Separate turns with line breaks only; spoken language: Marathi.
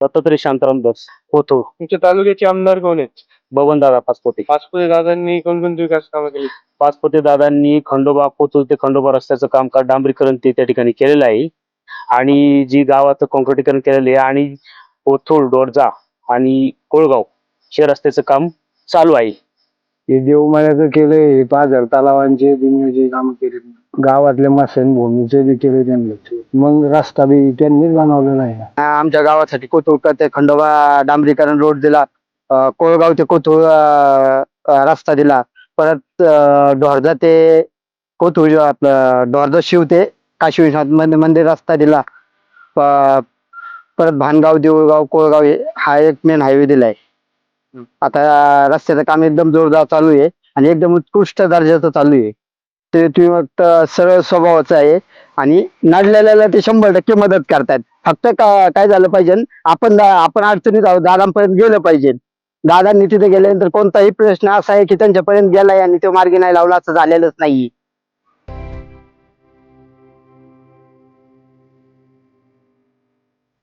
दत्तात्रय शांताराम दास होतो
तुमच्या तालुक्याचे आमदार कोण आहेत?
बबनदादा पाचपोते.
पाचपुते दादांनी कोणकोणती विकास कामं केली?
पाचपोते दादांनी खंडोबा कोथरूड ते खंडोबा रस्त्याचं कामकाज डांबरीकरण ते त्या ठिकाणी केलेलं आहे. आणि जी गावाचं कॉन्क्रिटीकरण केलेलं आहे आणि कोथरूड डोरजा आणि कोळगाव हे रस्त्याचं काम चालू आहे.
हे देवमाळ्याचं केलंय पाच हजार तलावांचे बिनचे काम केले गावातल्या मशानभूमीचे बी केले त्यांनी. मग रस्ता बी त्यांनीच बनवलेला आहे.
आमच्या गावासाठी कोथरूड ते खंडोबा डांबरीकरण रोड दिला कोळगाव ते अं, रस्ता दिला. परत ढोरजा ते कोथरूड आपलं ढोरजा शिव ते काशी विश्वनाथ मंदिर रस्ता दिला. परत भानगाव देऊळगाव कोळगाव हे हा एक मेन हायवे दिलाय. आता रस्त्याचं काम एकदम जोरदार चालू आहे आणि एकदम उत्कृष्ट दर्जाचं चालू आहे. ते तुम्ही फक्त सरळ स्वभावाचं आहे. आणि नडलेल्याला ते शंभर टक्के मदत करतात. फक्त का- काय झालं पाहिजे? आपण आपण अडचणीत आहोत. दादांपर्यंत गेलं पाहिजे. दादांनी तिथे गेल्यानंतर कोणताही प्रश्न असा आहे की त्यांच्यापर्यंत गेलाय आणि तो मार्गी नाही लावला असं झालेलंच नाही